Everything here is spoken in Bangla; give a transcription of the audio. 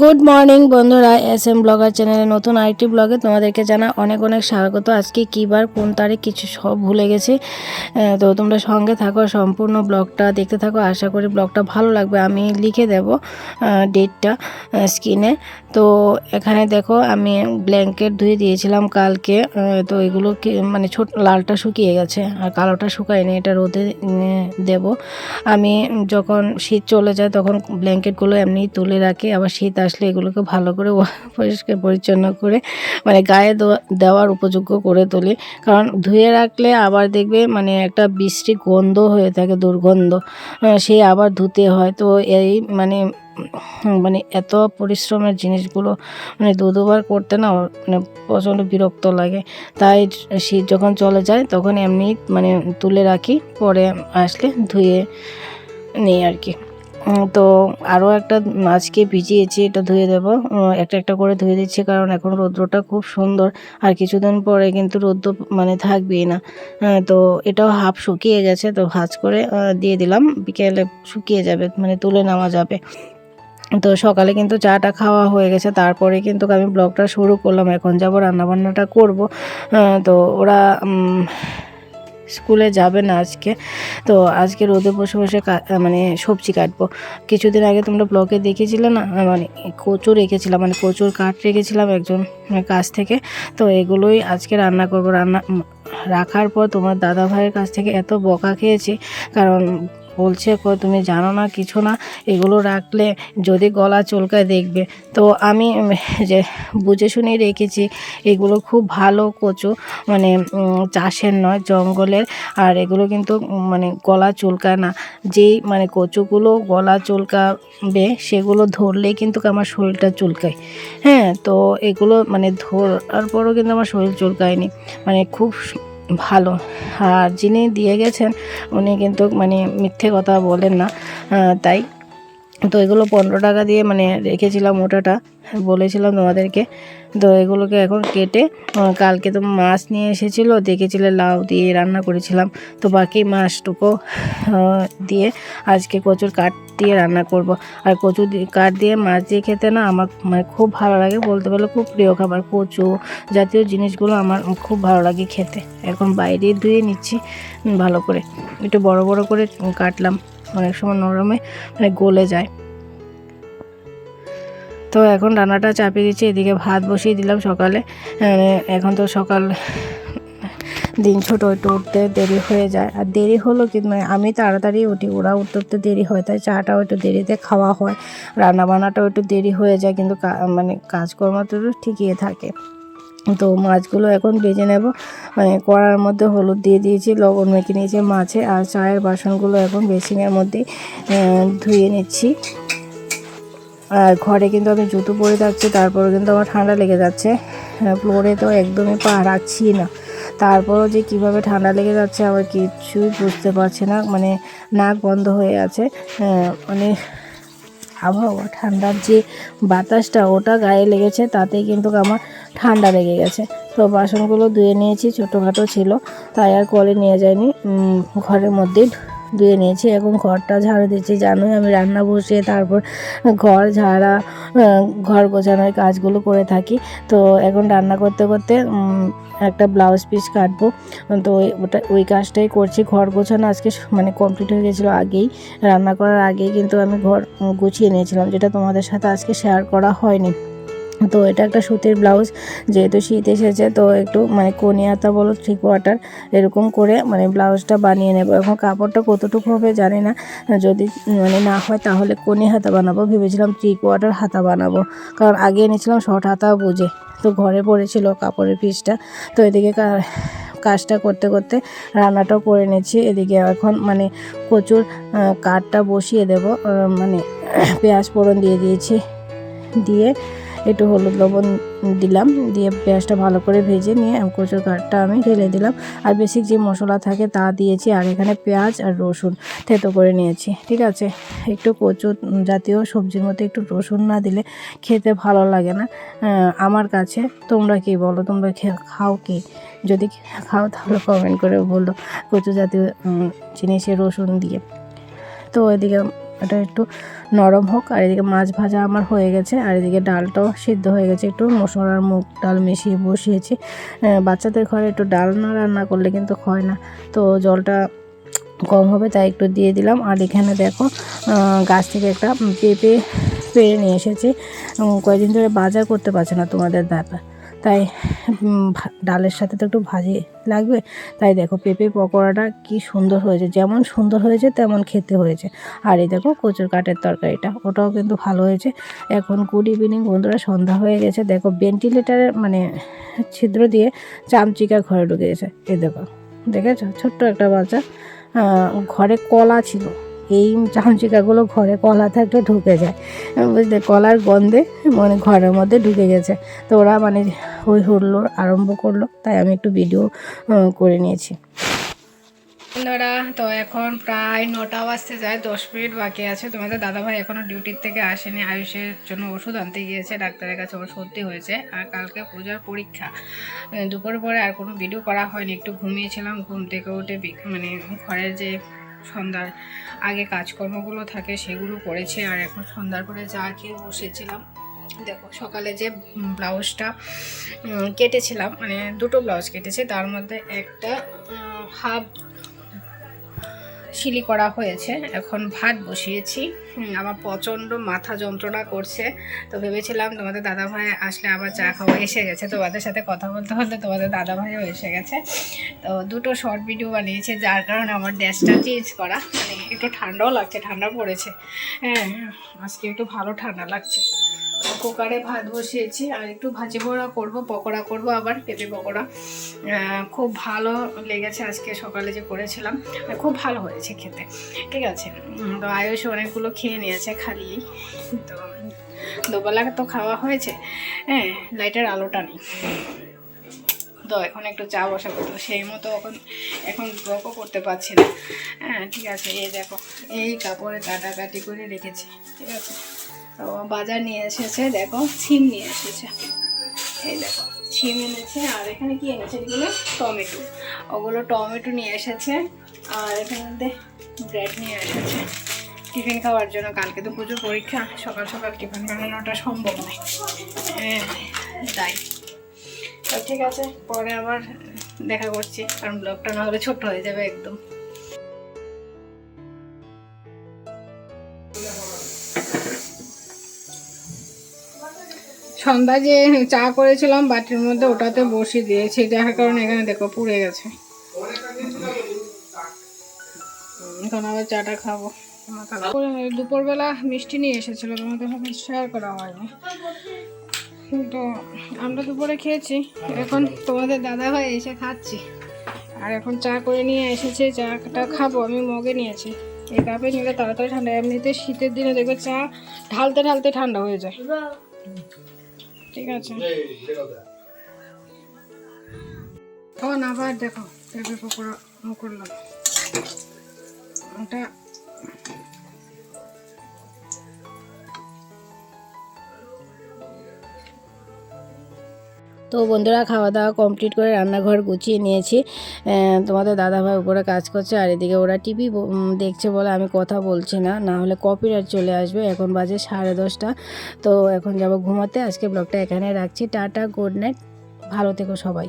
গুড মর্নিং বন্ধুরা এস এম ব্লগার চ্যানেলে নতুন আইটি ব্লগে তোমাদেরকে জানা অনেক অনেক স্বাগত। আজকে কী বার, কোন তারিখ, কিছু সব ভুলে গেছি। তো তোমরা সঙ্গে থাকো, সম্পূর্ণ ব্লগটা দেখতে থাকো। আশা করি ব্লগটা ভালো লাগবে, আমি লিখে দেব ডেটটা স্ক্রিনে তো এখানে দেখো আমি ব্ল্যাঙ্কেট ধুয়ে দিয়েছিলাম কালকে তো এগুলো মানে ছোট লালটা শুকিয়ে গেছে আর কালোটা শুকায়নি এটা রোদে দেব। আমি যখন শীত চলে যায় তখন ব্ল্যাঙ্কেটগুলো এমনি তুলে রাখি আবার শীত আসলে এগুলোকে ভালো করে পরিষ্কার পরিচ্ছন্ন করে মানে গায়ে দেওয়া- দেওয়ার উপযোগ্য করে তুলি। কারণ ধুয়ে রাখলে আবার দেখবে মানে একটা বৃষ্টি গন্ধ হয়ে থাকে দুর্গন্ধ আহ, সে আবার ধুতে হয়। তো এই মানে মানে এত পরিশ্রমের জিনিসগুলো মানে দু দুবার করতে না মানে প্রচণ্ড বিরক্ত লাগে। তাই শীত যখন চলে যায় তখন এমনি মানে তুলে রাখি পরে আসলে ধুয়ে নিই আর কি তো আরও একটা আজকে ভিজিয়েছি এটা ধুয়ে দেবো। একটা একটা করে ধুয়ে দিচ্ছি কারণ এখন রৌদ্রটা খুব সুন্দর। আর কিছুদিন পরে কিন্তু রৌদ্র মানে থাকবেই না। আহ, তো এটাও হাফ শুকিয়ে গেছে তো ভাজ করে দিয়ে দিলাম। বিকেলে শুকিয়ে যাবে মানে তুলে নেওয়া যাবে। তো সকালে কিন্তু চাটা খাওয়া হয়ে গেছে। তারপরে কিন্তু আমি ব্লগটা শুরু করলাম। এখন যাব, রান্নাবান্নাটা করব। তো ওরা স্কুলে যাবে না আজকে। তো আজকে রোদে বসে বসে মানে সবজি কাটবো। কিছুদিন আগে তোমরা ব্লগে দেখেছিলে না? মানে কচু রেখেছিলাম মানে কচুর কাঠ রেখেছিলাম একজন কাছ থেকে। তো এগুলোই আজকে রান্না করব। রান্না রাখার পর তোমার দাদা ভাইয়ের কাছ থেকে এত বকা খেয়েছি। কারণ বলছে, কো, তুমি জানো না, কিছু না, এগুলো রাখলে যদি গলা চুলকায় দেখবে। তো আমি যে বুঝে শুনে রেখেছি, এগুলো খুব ভালো কচু মানে চাষের নয়, জঙ্গলের, আর এগুলো কিন্তু মানে গলা চুলকায় না। যেই মানে কচুগুলো গলা চুলকাবে, সেগুলো ধরলেই কিন্তু আমার শরীরটা চুলকায়। হ্যাঁ তো এগুলো মানে ধরার পরও কিন্তু আমার শরীর চুলকায়নি। মানে খুব ভালো। আর যিনি দিয়ে গেছেন, উনি কিন্তু মানে মিথ্যে কথা বলেন না। তাই তো এগুলো পনেরো টাকা দিয়ে মানে রেখেছিলাম ওটাটা। বলেছিলাম তোমাদেরকে। তো এগুলোকে এখন কেটে কালকে তো মাছ নিয়ে এসেছিল, দেখেছিলে লাউ দিয়ে রান্না করেছিলাম। তো বাকি মাছটুকু দিয়ে আজকে কচুর কাঠ দিয়ে রান্না করব। আর কচু কাঠ দিয়ে মাছ দিয়ে খেতে না আমার মানে খুব ভালো লাগে। বলতে পারলে খুব প্রিয় খাবার কচু জাতীয় জিনিসগুলো আমার খুব ভালো লাগে খেতে। এখন বাইরে ধুয়ে নিচ্ছি ভালো করে। একটু বড় বড় করে কাটলাম। অনেক সময় নরমে মানে গলে যায়। তো এখন রান্নাটা চাপিয়ে দিচ্ছি। এদিকে ভাত বসিয়ে দিলাম সকালে। এখন তো সকাল দিন ছোট একটু উঠতে দেরি হয়ে যায়। আর দেরি হলো কিন্তু মানে আমি তাড়াতাড়ি উঠি। ওরা উঠতে উঠতে দেরি হয়, তাই চাটাও একটু দেরিতে খাওয়া হয়। রান্না বান্নাটাও একটু দেরি হয়ে যায়, কিন্তু মানে কাজকর্ম তো ঠিকই থাকে। তো মাছগুলো এখন ভেজে নেব। মানে কড়ার মধ্যে হলুদ দিয়ে দিয়েছি, লবণ মেখে নিয়েছি মাছে, আর চায়ের বাসনগুলো এখন বেসিনের মধ্যে ধুয়ে নিচ্ছি। আর ঘরে কিন্তু আমি জুতো পরে থাকছি তারপরে কিন্তু আমার ঠান্ডা লেগে যাচ্ছে। ফ্লোরে তো একদমই পা রাখছি না। তারপরও যে কীভাবে ঠান্ডা লেগে যাচ্ছে আমার কিছুই বুঝতে পারছি না। মানে নাক বন্ধ হয়ে আছে। মানে আবহাওয়া, ঠান্ডার যে বাতাসটা ওটা গায়ে লেগেছে, তাতেই কিন্তু আমার ঠান্ডা লেগে গেছে। তো বাসনগুলো ধুয়ে নিয়েছি, ছোটোখাটো ছিল, তাই আর কলে নিয়ে যায়নি ঘরের মধ্যেই ধুয়ে নিয়েছি, এখন ঘরটা ঝাড়ু দিচ্ছি। জানোই আমি রান্না বসিয়ে তারপর ঘর ঝাড়া ঘর গোছানোর কাজগুলো করে থাকি। তো এখন রান্না করতে করতে একটা ব্লাউজ পিস কাটবো। তো ওটা, ওই কাজটাই করছি। ঘর গোছানো আজকে মানে কমপ্লিট হয়ে গেছিল আগেই। রান্না করার আগেই কিন্তু আমি ঘর গুছিয়ে নিয়েছিলাম, যেটা তোমাদের সাথে আজকে শেয়ার করা হয়নি। তো এটা একটা সুতির ব্লাউজ যেহেতু শীত এসেছে তো একটু মানে কনিয়াতা বলো থ্রি কোয়ার্টার এরকম করে মানে ব্লাউজটা বানিয়ে নেব। এখন কাপড়টা কতটুকু হবে জানি না। যদি মানে না হয় তাহলে কনি হাতা বানাবো। ভেবেছিলাম থ্রি কোয়ার্টার হাতা বানাবো। কারণ আগে এনেছিলাম শর্ট হাতা বুঝে। তো ঘরে পড়েছিল কাপড়ের পিসটা। তো এদিকে কাজটা করতে করতে রান্নাটাও করে নিচ্ছি। এদিকে এখন মানে আহ, কাঠটা বসিয়ে দেব। মানে পেঁয়াজ ফোড়ন দিয়ে দিয়েছি। দিয়ে একটু হলুদ লবণ দিলাম, দিয়ে পেঁয়াজটা ভালো করে ভেজে নিয়ে কচুর কাঠটা আমি ঢেলে দিলাম। আর বেসিক যে মশলা থাকে তা দিয়েছি, আর এখানে পেঁয়াজ আর রসুন থেতো করে নিয়েছি, ঠিক আছে? একটু কচু জাতীয় সবজির মধ্যে একটু রসুন না দিলে খেতে ভালো লাগে না। আমার কাছে, তোমরা কি বলো? তোমরা খাও কি? যদি খাও, তাহলে কমেন্ট করে বলো কচু জাতীয় জিনিসে রসুন দিয়ে। তো এদিকে এটা একটু নরম হোক, আর এদিকে মাছ ভাজা আমার হয়ে গেছে, আর এদিকে ডালটাও সিদ্ধ হয়ে গেছে, একটু মশলার মুগ ডাল মিশিয়ে বসিয়েছি। বাচ্চাদের ঘরে একটু ডাল না রান্না করলে কিন্তু হয় না, তো জলটা কম হবে, তাই একটু দিয়ে দিলাম। আর এখানে দেখো গাছ থেকে একটা পেঁপে পেরে নিয়ে এসেছি। কয়েকদিন ধরে বাজার করতে পারছে না তোমাদের দাদা। তাই ডালের সাথে তো একটু ভাজি লাগবে। তাই দেখো পেঁপে পকোড়াটা কি সুন্দর হয়েছে, যেমন সুন্দর হয়েছে তেমন খেতে হয়েছে। আর এই দেখো কচুর কাঠের তরকারিটা, ওটাও কিন্তু ভালো হয়েছে। এখন গুড ইভিনিং বন্ধুরা, সন্ধ্যা হয়ে গেছে। দেখো ভেন্টিলেটারের মানে ছিদ্র দিয়ে চামচিকা ঘরে ঢুকে গেছে। এই দেখো, দেখেছ? ছোট্ট একটা বাচ্চা ঘরে কলা ছিল। এই চামচিকাগুলো ঘরে কলা থাকলে ঢুকে যায়। বুঝলে? কলার গন্ধে মানে ঘরের মধ্যে ঢুকে গেছে। তো ওরা মানে হই হুল্লোড় আরম্ভ করল, তাই আমি একটু ভিডিও করে নিয়েছি। বন্ধুরা, তো এখন প্রায় নটা বাজতে যায়, দশ মিনিট বাকি আছে। তোমাদের দাদাভাই এখনও ডিউটির থেকে আসেনি, আয়ুষের জন্য ওষুধ আনতে গিয়েছে, ডাক্তারের কাছে ওর সর্দি হয়েছে, আর কালকে পূজার পরীক্ষা। দুপুর পরে আর কোনো ভিডিও করা হয়নি, একটু ঘুমিয়েছিলাম, ঘুম থেকে উঠে মানে ঘরের যে সন্ধ্যার আগে কাজকর্মগুলো থাকে সেগুলো করেছে আর এখন সন্ধ্যার পরে যা খেয়ে বসেছিলাম। দেখো সকালে যে ব্লাউজটা কেটেছিলাম মানে দুটো ব্লাউজ কেটেছে, তার মধ্যে একটা হাফ সিলি করা হয়েছে। এখন ভাত বসিয়েছি। আমার প্রচণ্ড মাথা যন্ত্রণা করছে। তো ভেবেছিলাম তোমাদের দাদাভাই আসলে আবার চা খাওয়া এসে গেছে। তোমাদের সাথে কথা বলতে বলতে তোমাদের দাদাভাইও এসে গেছে। তো দুটো শর্ট ভিডিও বানিয়েছে, যার কারণে আমার ড্রেসটা চেঞ্জ করা। মানে একটু ঠান্ডাও লাগছে, ঠান্ডা পড়েছে। হ্যাঁ আজকে একটু ভালো ঠান্ডা লাগছে। কুকারে ভাত বসিয়েছি, আর একটু ভাজি পোড়া করব, পকোড়া করব, আবার পেঁপে পকোড়া। খুব ভালো লেগেছে আজকে সকালে যে করেছিলাম খুব ভালো হয়েছে খেতে। ঠিক আছে? তো আয়ুষ অনেকগুলো খেয়ে নিয়েছে খালি। তো দুবেলা তো খাওয়া হয়েছে। হ্যাঁ লাইটের আলোটা নেই। তো এখন একটু চা বসাবো। তো সেই মতো এখন এখন ব্লকও করতে পারছি না। হ্যাঁ ঠিক আছে, এই দেখো, এই কাপড়ে কাটাকাটি করে রেখেছি। ঠিক আছে? তো বাজার নিয়ে এসেছে দেখো সিম নিয়ে এসেছে। এই দেখো সিম এনেছে আর এখানে কি এনেছে? এগুলো টমেটো। ওগুলো টমেটো নিয়ে এসেছে আর এখানে ব্রেড নিয়ে এসেছে। টিফিন খাওয়ার জন্য কালকে তো পুজোর পরীক্ষা সকাল সকাল টিফিন বানানোটা সম্ভব নয়। হ্যাঁ, তাই। তো ঠিক আছে পরে আবার দেখা করছি কারণ ব্লগটা না হলে ছোট হয়ে যাবে একদম। সন্ধ্যা যে চা করেছিলাম বাটির মধ্যে ওটাতে বসিয়ে দিয়েছি, যার কারণে এখানে দেখো পুড়ে গেছে। এখন আবার চাটা খাব। দুপুরবেলা মিষ্টি নিয়ে এসেছিল তোমাদের সাথে শেয়ার করা হয়নি। তো আমরা দুপুরে খেয়েছি, এখন তোমাদের দাদা ভাই এসে খাচ্ছি। আর এখন চা করে নিয়ে এসেছে, চাটা খাব, আমি মগে নিয়েছি। এই কাপে নিলে তাড়াতাড়ি ঠান্ডা এমনিতে শীতের দিনে দেখবে চা ঢালতে ঢালতে ঠান্ডা হয়ে যায়। ঠিক আছে। তখন আবার দেখো পেঁপে পকোড়া করলাম। ওটা তো বন্ধুরা খাওয়া দাওয়া কমপ্লিট করে রান্নাঘর গুছিয়ে নিয়েছি। তোমাদের দাদাভাই উপরে কাজ করছে আর এদিকে ওরা টিভি দেখছে বলে আমি কথা বলছি না। না হলে কপিরাইট চলে আসবে। এখন বাজে সাড়ে দশটা। তো এখন যাব ঘুমাতে। আজকে ব্লগটা এখানে রাখছি। টাটা গুড নাইট ভালো থেকো সবাই।